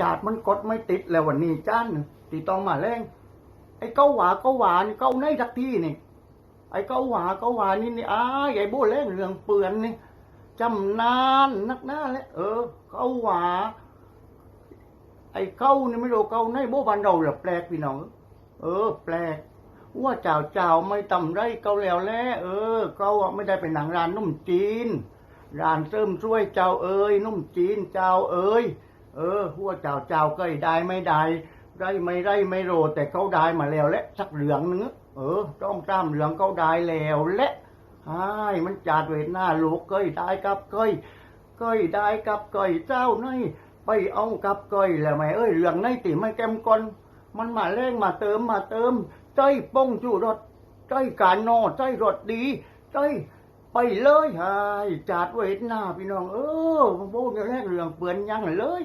จาดมันกดไม่ติดแล้ววันนี้จ้านตีต้องมาแรงไอ้เก้าหวาเก้าหวานี่เก้าในทักที่นี่ ไอ้เก้าหวาเก้าหวานี่นี่อ้ายไอ้โบ้แรงเรื่องเปือนนี่จำนานนักหน้าแล้วเออ เก้าหวาไอ้เก้านี่ไม่รู้เก้าในโบบันเราหรือแปลกพี่น้องเออ แปลกว่าเจ้าเจ้าไม่ตำไรเกาแล้วแล้เออเกาไม่ได้เป็นหนังร้านนุ่มจีน ร้านเสริมช่วยเจ้าเอ้ยนุ่มจีนเจ้าเอ้ย เออหัวเจ้าเจ้าก็ได้ไม่ได้ไรไม่ไรไม่โรแต่เขาได้มาแล้วและสักเหลืองนึงเออต้องตามเหลืองเขาได้แล้วและไอ้มันจาดเวทหน้าลูกเกยได้กับเกยเกยได้กับเกยเจ้าในไปเอากับเกยแล้วไหมเอ้ยเหลืองในติไม่แกมก่อนมันมาแรงมาเติมมาเติมใจป้องจู่รถใจการนอใจรถดีใจไปเลยหายจาดไว้หน้าพี่น้อง เออโบ้ยแรกเรื่องเปือนยังเลย